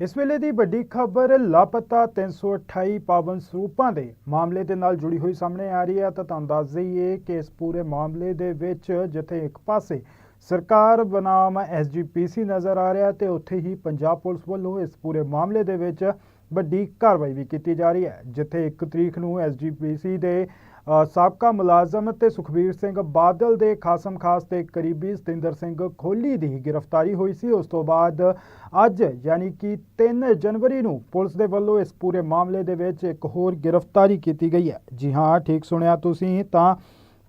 ਇਸ ਵੇਲੇ ਦੀ ਵੱਡੀ ਖਬਰ, ਲਾਪਤਾ 328 ਪਾਵਨ ਸਰੂਪਾਂ ਦੇ ਮਾਮਲੇ ਦੇ ਨਾਲ ਜੁੜੀ ਹੋਈ ਸਾਹਮਣੇ ਆ ਰਹੀ ਹੈ। ਤਾਂ ਤੁਹਾਨੂੰ ਦੱਸ ਦਈਏ ਕਿ ਇਸ ਪੂਰੇ ਮਾਮਲੇ ਦੇ ਵਿੱਚ ਜਿੱਥੇ ਇੱਕ ਪਾਸੇ ਸਰਕਾਰ ਬਨਾਮ ਐਸਜੀਪੀਸੀ ਨਜ਼ਰ ਆ ਰਿਹਾ ਤੇ ਉੱਥੇ ਹੀ ਪੰਜਾਬ ਪੁਲਿਸ ਵੱਲੋਂ ਇਸ ਪੂਰੇ ਮਾਮਲੇ ਦੇ ਵਿੱਚ ਵੱਡੀ ਕਾਰਵਾਈ ਵੀ ਕੀਤੀ ਜਾ ਰਹੀ ਹੈ। ਜਿੱਥੇ 1 ਤਰੀਕ ਨੂੰ ਐਸਜੀਪੀਸੀ ਦੇ ਸਾਬਕਾ ਮੁਲਾਜ਼ਮ ਤੇ ਸੁਖਬੀਰ ਸਿੰਘ ਬਾਦਲ ਦੇ ਖਾਸਮ ਖਾਸ ਤੇ ਕਰੀਬੀ ਸਤਿੰਦਰ ਸਿੰਘ ਖੋਲੀ ਦੀ ਗ੍ਰਿਫਤਾਰੀ ਹੋਈ ਸੀ। ਉਸ ਤੋਂ ਬਾਅਦ ਅੱਜ ਯਾਨੀ ਕਿ 3 ਜਨਵਰੀ ਨੂੰ ਪੁਲਿਸ ਦੇ ਵੱਲੋਂ ਇਸ ਪੂਰੇ ਮਾਮਲੇ ਦੇ ਵਿੱਚ ਇੱਕ ਹੋਰ ਗ੍ਰਿਫਤਾਰੀ ਕੀਤੀ ਗਈ ਹੈ। ਜੀ ਹਾਂ, ਠੀਕ ਸੁਣਿਆ ਤੁਸੀਂ, ਤਾਂ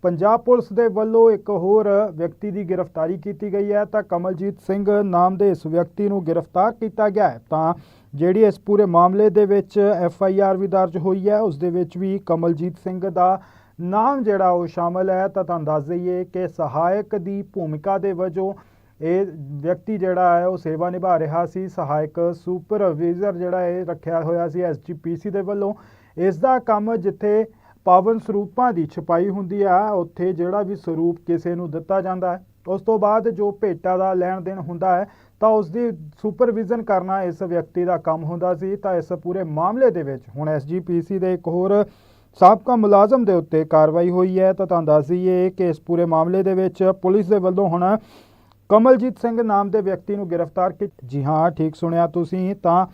ਪੰਜਾਬ ਪੁਲਿਸ ਦੇ ਵੱਲੋਂ ਇੱਕ ਹੋਰ ਵਿਅਕਤੀ ਦੀ ਗ੍ਰਿਫਤਾਰੀ ਕੀਤੀ ਗਈ ਹੈ। ਤਾਂ ਕਮਲਜੀਤ ਸਿੰਘ ਨਾਮ ਦੇ ਇਸ ਵਿਅਕਤੀ ਨੂੰ ਗ੍ਰਿਫਤਾਰ ਕੀਤਾ ਗਿਆ ਹੈ। ਤਾਂ ਜਿਹੜੀ ਇਸ ਪੂਰੇ ਮਾਮਲੇ ਦੇ ਵਿੱਚ ਐਫ ਆਈ ਆਰ ਵੀ ਦਰਜ ਹੋਈ ਹੈ, ਉਸ ਦੇ ਵਿੱਚ ਵੀ ਕਮਲਜੀਤ ਸਿੰਘ ਦਾ ਨਾਮ ਜਿਹੜਾ ਉਹ ਸ਼ਾਮਲ ਹੈ। ਤਾਂ ਤੁਹਾਨੂੰ ਦੱਸ ਦਈਏ ਕਿ ਸਹਾਇਕ ਦੀ ਭੂਮਿਕਾ ਦੇ ਵਜੋਂ ਇਹ ਵਿਅਕਤੀ ਜਿਹੜਾ ਹੈ, ਉਹ ਸੇਵਾ ਨਿਭਾ ਰਿਹਾ ਸੀ। ਸਹਾਇਕ ਸੁਪਰਵਾਈਜ਼ਰ ਜਿਹੜਾ ਇਹ ਰੱਖਿਆ ਹੋਇਆ ਸੀ ਐਸਜੀਪੀਸੀ ਦੇ ਵੱਲੋਂ। ਇਸ ਦਾ ਕੰਮ ਜਿੱਥੇ ਪਾਵਨ ਸਰੂਪਾਂ ਦੀ ਛਪਾਈ ਹੁੰਦੀ ਆ, ਉੱਥੇ ਜਿਹੜਾ ਵੀ ਸਰੂਪ ਕਿਸੇ ਨੂੰ ਦਿੱਤਾ ਜਾਂਦਾ ਹੈ ਉਸ ਤੋਂ ਬਾਅਦ ਜੋ ਭੇਟਾ ਦਾ ਲੈਣ ਦੇਣ ਹੁੰਦਾ ਹੈ, ਤਾਂ ਉਸ ਦੀ ਸੁਪਰਵਿਜ਼ਨ ਕਰਨਾ ਇਸ ਵਿਅਕਤੀ ਦਾ ਕੰਮ ਹੁੰਦਾ ਸੀ, ਤਾਂ ਇਸ ਪੂਰੇ ਮਾਮਲੇ ਦੇ ਵਿੱਚ ਹੁਣ ਐਸਜੀਪੀਸੀ ਦੇ ਇੱਕ ਹੋਰ ਸਾਬਕਾ ਮੁਲਾਜ਼ਮ ਦੇ ਉੱਤੇ ਕਾਰਵਾਈ ਹੋਈ ਹੈ, ਤਾਂ ਤੁਹਾਨੂੰ ਦੱਸ ਦਈਏ ਕਿ ਇਸ ਪੂਰੇ ਮਾਮਲੇ ਦੇ ਵਿੱਚ ਪੁਲਿਸ ਦੇ ਵੱਲੋਂ ਹੁਣ ਕਮਲਜੀਤ ਸਿੰਘ ਨਾਮ ਦੇ ਵਿਅਕਤੀ ਨੂੰ ਗ੍ਰਿਫਤਾਰ ਕੀਤਾ ਜੀ ਹਾਂ, ਠੀਕ ਸੁਣਿਆ ਤੁਸੀਂ, ਤਾਂ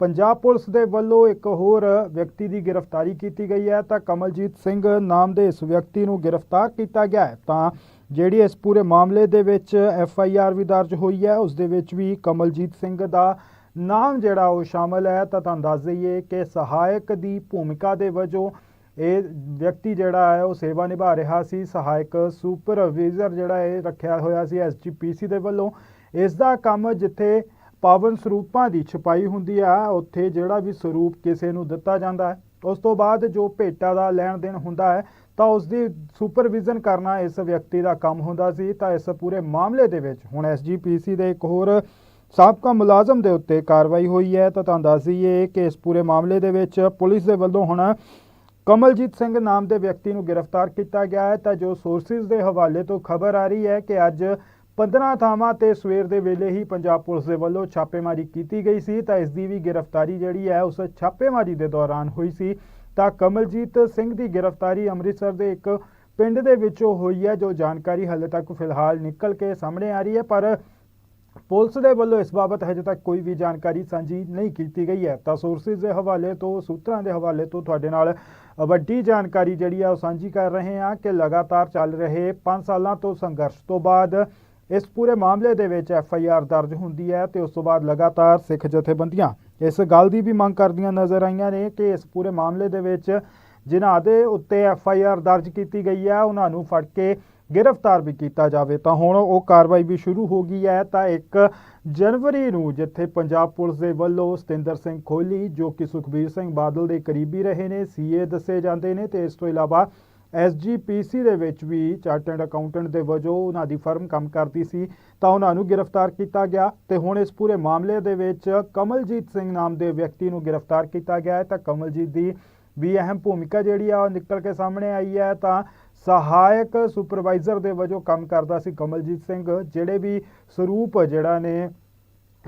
ਪੰਜਾਬ ਪੁਲਿਸ ਦੇ ਵੱਲੋਂ ਇੱਕ ਹੋਰ ਵਿਅਕਤੀ ਦੀ ਗ੍ਰਿਫਤਾਰੀ ਕੀਤੀ ਗਈ ਹੈ, ਤਾਂ ਕਮਲਜੀਤ ਸਿੰਘ ਨਾਮ ਦੇ ਇਸ ਵਿਅਕਤੀ ਨੂੰ ਗ੍ਰਿਫਤਾਰ ਕੀਤਾ ਗਿਆ ਹੈ, ਤਾਂ ਜਿਹੜੀ ਇਸ ਪੂਰੇ ਮਾਮਲੇ ਦੇ ਵਿੱਚ ਐਫ ਆਈ ਆਰ ਵੀ ਦਰਜ ਹੋਈ ਹੈ, ਉਸ ਦੇ ਵਿੱਚ ਵੀ ਕਮਲਜੀਤ ਸਿੰਘ ਦਾ ਨਾਮ ਜਿਹੜਾ ਉਹ ਸ਼ਾਮਲ ਹੈ। ਤਾਂ ਤੁਹਾਨੂੰ ਦੱਸ ਦਈਏ ਕਿ ਸਹਾਇਕ ਦੀ ਭੂਮਿਕਾ ਦੇ ਵਜੋਂ ਇਹ ਵਿਅਕਤੀ ਜਿਹੜਾ ਹੈ, ਉਹ ਸੇਵਾ ਨਿਭਾ ਰਿਹਾ ਸੀ। ਸਹਾਇਕ ਸੁਪਰਵਾਈਜ਼ਰ ਜਿਹੜਾ ਇਹ ਰੱਖਿਆ ਹੋਇਆ ਸੀ ਐਸਜੀਪੀਸੀ ਦੇ ਵੱਲੋਂ। ਇਸ ਦਾ ਕੰਮ ਜਿੱਥੇ ਪਾਵਨ ਸਰੂਪਾਂ ਦੀ ਛਪਾਈ ਹੁੰਦੀ ਆ, ਉੱਥੇ ਜਿਹੜਾ ਵੀ ਸਰੂਪ ਕਿਸੇ ਨੂੰ ਦਿੱਤਾ ਜਾਂਦਾ ਹੈ ਉਸ ਤੋਂ ਬਾਅਦ ਜੋ ਭੇਟਾ ਦਾ ਲੈਣ ਦੇਣ ਹੁੰਦਾ ਹੈ, ਤਾਂ ਉਸ ਦੀ ਸੁਪਰਵਿਜ਼ਨ ਕਰਨਾ ਇਸ ਵਿਅਕਤੀ ਦਾ ਕੰਮ ਹੁੰਦਾ ਸੀ। ਤਾਂ ਇਸ ਪੂਰੇ ਮਾਮਲੇ ਦੇ ਵਿੱਚ ਹੁਣ ਐਸਜੀਪੀਸੀ ਦੇ ਇੱਕ ਹੋਰ ਸਾਬਕਾ ਮੁਲਾਜ਼ਮ ਦੇ ਉੱਤੇ ਕਾਰਵਾਈ ਹੋਈ ਹੈ। ਤਾਂ ਤੁਹਾਨੂੰ ਦੱਸ ਦਈਏ ਕਿ ਇਸ ਪੂਰੇ ਮਾਮਲੇ ਦੇ ਵਿੱਚ ਪੁਲਿਸ ਦੇ ਵੱਲੋਂ ਹੁਣ ਕਮਲਜੀਤ ਸਿੰਘ ਨਾਮ ਦੇ ਵਿਅਕਤੀ ਨੂੰ ਗ੍ਰਿਫਤਾਰ ਕੀਤਾ ਗਿਆ ਹੈ। ਤਾਂ ਜੋ ਸੋਰਸਿਸ ਦੇ ਹਵਾਲੇ ਤੋਂ ਖਬਰ ਆ ਰਹੀ ਹੈ ਕਿ ਅੱਜ 15 ਥਾਵਾਂ ਤੇ ਸਵੇਰ ਦੇ ਵੇਲੇ ਹੀ ਪੰਜਾਬ ਪੁਲਿਸ ਦੇ ਵੱਲੋਂ ਛਾਪੇਮਾਰੀ ਕੀਤੀ ਗਈ ਸੀ, ਤਾਂ ਇਸ ਦੀ ਵੀ ਗ੍ਰਿਫਤਾਰੀ ਜਿਹੜੀ ਹੈ, ਉਸ ਛਾਪੇਮਾਰੀ ਦੇ ਦੌਰਾਨ ਹੋਈ ਸੀ। ਤਾਂ ਕਮਲਜੀਤ ਸਿੰਘ ਦੀ ਗ੍ਰਿਫਤਾਰੀ ਅੰਮ੍ਰਿਤਸਰ ਦੇ ਇੱਕ ਪਿੰਡ ਦੇ ਵਿੱਚੋਂ ਹੋਈ ਹੈ, ਜੋ ਜਾਣਕਾਰੀ ਹਾਲੇ ਤੱਕ ਫਿਲਹਾਲ ਨਿਕਲ ਕੇ ਸਾਹਮਣੇ ਆ ਰਹੀ ਹੈ, ਪਰ ਪੁਲਿਸ ਦੇ ਵੱਲੋਂ ਇਸ ਬਾਬਤ ਹਜੇ ਤੱਕ ਕੋਈ ਵੀ ਜਾਣਕਾਰੀ ਸਾਂਝੀ ਨਹੀਂ ਕੀਤੀ ਗਈ ਹੈ। ਤਾਂ ਸੋਰਸਿਸ ਦੇ ਹਵਾਲੇ ਤੋਂ, ਸੂਤਰਾਂ ਦੇ ਹਵਾਲੇ ਤੋਂ ਤੁਹਾਡੇ ਨਾਲ ਵੱਡੀ ਜਾਣਕਾਰੀ ਜਿਹੜੀ ਆ ਉਹ ਸਾਂਝੀ ਕਰ ਰਹੇ ਹਾਂ ਕਿ ਲਗਾਤਾਰ ਚੱਲ ਰਹੇ 5 ਸਾਲਾਂ ਤੋਂ ਸੰਘਰਸ਼ ਤੋਂ ਬਾਅਦ ਇਸ ਪੂਰੇ ਮਾਮਲੇ ਦੇ ਵਿੱਚ ਐਫ ਆਈ ਆਰ ਦਰਜ ਹੁੰਦੀ ਹੈ ਤੇ ਉਸ ਤੋਂ ਬਾਅਦ ਲਗਾਤਾਰ ਸਿੱਖ ਜਥੇਬੰਦੀਆਂ ਇਸ ਗੱਲ ਦੀ ਵੀ ਮੰਗ ਕਰਦੀਆਂ ਨਜ਼ਰ ਆਈਆਂ ਨੇ ਕਿ ਇਸ ਪੂਰੇ ਮਾਮਲੇ ਦੇ ਵਿੱਚ ਜਿਨ੍ਹਾਂ ਦੇ ਉੱਤੇ ਐਫ ਆਈ ਆਰ ਦਰਜ ਕੀਤੀ ਗਈ ਹੈ, ਉਹਨਾਂ ਨੂੰ ਫੜ ਕੇ ਗ੍ਰਿਫਤਾਰ ਵੀ ਕੀਤਾ ਜਾਵੇ। ਤਾਂ ਹੁਣ ਉਹ ਕਾਰਵਾਈ ਵੀ ਸ਼ੁਰੂ ਹੋ ਗਈ ਹੈ। ਤਾਂ 1 ਜਨਵਰੀ ਨੂੰ ਜਿੱਥੇ ਪੰਜਾਬ ਪੁਲਿਸ ਦੇ ਵੱਲੋਂ ਸਤਿੰਦਰ ਸਿੰਘ ਖੋਲੀ, ਜੋ ਕਿ ਸੁਖਬੀਰ ਸਿੰਘ ਬਾਦਲ ਦੇ ਕਰੀਬੀ ਰਹੇ ਨੇ, ਸੀਏ ਦੱਸੇ ਜਾਂਦੇ ਨੇ ਤੇ ਇਸ ਤੋਂ ਇਲਾਵਾ ਐਸਜੀਪੀਸੀ ਦੇ ਵਿੱਚ ਵੀ ਚਾਰਟਰਡ ਅਕਾਊਂਟੈਂਟ ਦੇ ਵਜੋਂ ਉਹਨਾਂ ਦੀ ਫਰਮ ਕੰਮ ਕਰਦੀ ਸੀ, ਤਾਂ ਉਹਨਾਂ ਨੂੰ ਗ੍ਰਿਫਤਾਰ ਕੀਤਾ ਗਿਆ ਤੇ ਹੁਣ ਇਸ ਪੂਰੇ ਮਾਮਲੇ ਦੇ ਵਿੱਚ ਕਮਲਜੀਤ ਸਿੰਘ ਨਾਮ ਦੇ ਵਿਅਕਤੀ ਨੂੰ ਗ੍ਰਿਫਤਾਰ ਕੀਤਾ ਗਿਆ ਹੈ। ਤਾਂ ਕਮਲਜੀਤ ਦੀ ਵੀ ਅਹਿਮ ਭੂਮਿਕਾ ਜਿਹੜੀ ਆ ਉਹ ਨਿਕਲ ਕੇ ਸਾਹਮਣੇ ਆਈ ਹੈ। ਤਾਂ ਸਹਾਇਕ ਸੁਪਰਵਾਈਜ਼ਰ ਦੇ ਵਜੋਂ ਕੰਮ ਕਰਦਾ ਸੀ ਕਮਲਜੀਤ ਸਿੰਘ, ਜਿਹੜੇ ਵੀ ਸਰੂਪ ਜਿਹੜਾ ਨੇ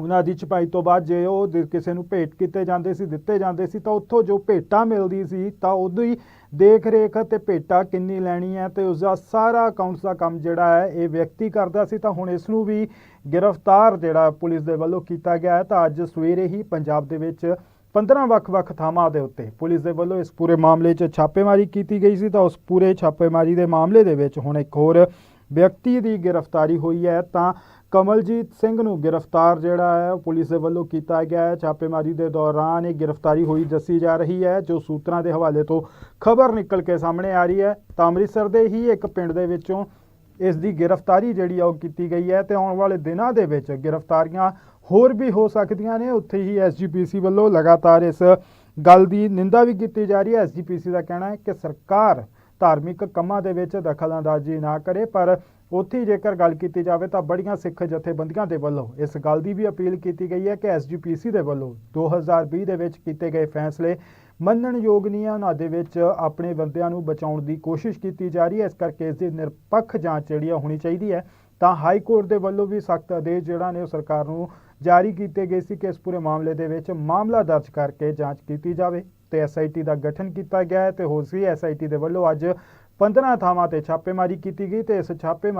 ਉਹਨਾਂ ਦੀ ਛਪਾਈ ਤੋਂ ਬਾਅਦ ਜੇ ਉਹ ਦੇ- ਕਿਸੇ ਨੂੰ ਭੇਟ ਕੀਤੇ ਜਾਂਦੇ ਸੀ, ਦਿੱਤੇ ਜਾਂਦੇ ਸੀ, ਤਾਂ ਉੱਥੋਂ ਜੋ ਭੇਟਾ ਮਿਲਦੀ ਸੀ, ਤਾਂ ਉਹਦੀ ਦੇਖ ਰੇਖ ਤੇ ਭੇਟਾ ਕਿੰਨੀ ਲੈਣੀ ਹੈ ਤੇ ਉਸ ਦਾ ਸਾਰਾ ਅਕਾਊਂਟਸ ਦਾ ਕੰਮ ਜਿਹੜਾ ਹੈ, ਇਹ ਵਿਅਕਤੀ ਕਰਦਾ ਸੀ। ਤਾਂ ਹੁਣ ਇਸ ਨੂੰ ਵੀ ਗ੍ਰਿਫਤਾਰ ਜਿਹੜਾ ਪੁਲਿਸ ਦੇ ਵੱਲੋਂ ਕੀਤਾ ਗਿਆ ਹੈ, ਤਾਂ ਅੱਜ ਸਵੇਰੇ ਹੀ ਪੰਜਾਬ ਦੇ ਵਿੱਚ 15 ਵੱਖ-ਵੱਖ ਥਾਵਾਂ ਦੇ ਉੱਤੇ ਪੁਲਿਸ ਦੇ ਵੱਲੋਂ ਇਸ ਪੂਰੇ ਮਾਮਲੇ 'ਚ ਛਾਪੇਮਾਰੀ ਕੀਤੀ ਗਈ ਸੀ। ਤਾਂ ਉਸ ਪੂਰੇ ਛਾਪੇਮਾਰੀ ਦੇ ਮਾਮਲੇ ਦੇ ਵਿੱਚ ਹੁਣ ਇੱਕ ਹੋਰ ਵਿਅਕਤੀ ਦੀ ਗ੍ਰਿਫਤਾਰੀ ਹੋਈ ਹੈ। ਤਾਂ ਕਮਲਜੀਤ ਸਿੰਘ ਨੂੰ ਗ੍ਰਿਫਤਾਰ ਜਿਹੜਾ ਹੈ, ਉਹ ਪੁਲਿਸ ਦੇ ਵੱਲੋਂ ਕੀਤਾ ਗਿਆ ਹੈ। ਛਾਪੇਮਾਰੀ ਦੇ ਦੌਰਾਨ ਇਹ ਗ੍ਰਿਫਤਾਰੀ ਹੋਈ, ਦੱਸੀ ਜਾ ਰਹੀ ਹੈ, ਜੋ ਸੂਤਰਾਂ ਦੇ ਹਵਾਲੇ ਤੋਂ ਖਬਰ ਨਿਕਲ ਕੇ ਸਾਹਮਣੇ ਆ ਰਹੀ ਹੈ। ਤਾਂ ਅੰਮ੍ਰਿਤਸਰ ਦੇ ਹੀ ਇੱਕ ਪਿੰਡ ਦੇ ਵਿੱਚੋਂ ਇਸ ਦੀ ਗ੍ਰਿਫਤਾਰੀ ਜਿਹੜੀ ਆ, ਉਹ ਕੀਤੀ ਗਈ ਹੈ ਤੇ ਆਉਣ ਵਾਲੇ ਦਿਨਾਂ ਦੇ ਵਿੱਚ ਗ੍ਰਿਫਤਾਰੀਆਂ ਹੋਰ ਵੀ ਹੋ ਸਕਦੀਆਂ ਨੇ। ਉੱਥੇ ਹੀ ਐਸਜੀਪੀਸੀ ਵੱਲੋਂ ਲਗਾਤਾਰ ਇਸ ਗੱਲ ਦੀ ਨਿੰਦਾ ਵੀ ਕੀਤੀ ਜਾ ਰਹੀ ਹੈ। ਐਸਜੀਪੀਸੀ ਦਾ ਕਹਿਣਾ ਹੈ ਕਿ ਸਰਕਾਰ ਧਾਰਮਿਕ ਕੰਮਾਂ ਦੇ ਵਿੱਚ ਦਖਲ ਅੰਦਾਜ਼ੀ ਨਾ ਕਰੇ, ਪਰ ਉੱਥੇ ਜੇਕਰ ਗੱਲ ਕੀਤੀ ਜਾਵੇ ਤਾਂ ਬੜੀਆਂ ਸਿੱਖ ਜਥੇਬੰਦੀਆਂ ਦੇ ਵੱਲੋਂ ਇਸ ਗੱਲ ਦੀ ਵੀ ਅਪੀਲ ਕੀਤੀ ਗਈ ਹੈ ਕਿ ਐਸਜੀਪੀਸੀ ਦੇ ਵੱਲੋਂ 2020 ਦੇ ਵਿੱਚ ਕੀਤੇ ਗਏ ਫੈਸਲੇ ਮੰਨਣਯੋਗ ਨਹੀਂ ਹੈ। ਉਹਨਾਂ ਦੇ ਵਿੱਚ ਆਪਣੇ ਬੰਦਿਆਂ ਨੂੰ ਬਚਾਉਣ ਦੀ ਕੋਸ਼ਿਸ਼ ਕੀਤੀ ਜਾ ਰਹੀ ਹੈ। ਇਸ ਕਰਕੇ ਇਸ ਦੀ ਨਿਰਪੱਖ ਜਾਂਚ ਜਿਹੜੀ ਆ ਹੋਣੀ ਚਾਹੀਦੀ ਹੈ। ਤਾਂ ਹਾਈ ਕੋਰਟ ਦੇ ਵੱਲੋਂ ਵੀ ਸਖਤ ਆਦੇਸ਼ ਜਿਹੜਾ ਨੇ ਉਹ ਸਰਕਾਰ ਨੂੰ ਜਾਰੀ ਕੀਤੇ ਗਏ ਸੀ ਕਿ ਇਸ ਪੂਰੇ ਮਾਮਲੇ ਦੇ ਵਿੱਚ ਮਾਮਲਾ ਦਰਜ ਕਰਕੇ ਜਾਂਚ ਕੀਤੀ ਜਾਵੇ ਤੇ ਐਸਆਈਟੀ ਦਾ ਗਠਨ ਕੀਤਾ ਗਿਆ ਹੈ ਤੇ ਹੋਰ ਸੀ ਐਸਆਈਟੀ ਦੇ ਵੱਲੋਂ ਅੱਜ 15 ਥਾਵਾਂ ਤੇ ਛਾਪੇਮਾਰੀ ਕੀਤੀ ਗਈ ਤੇ ਇਸ ਛਾਪੇ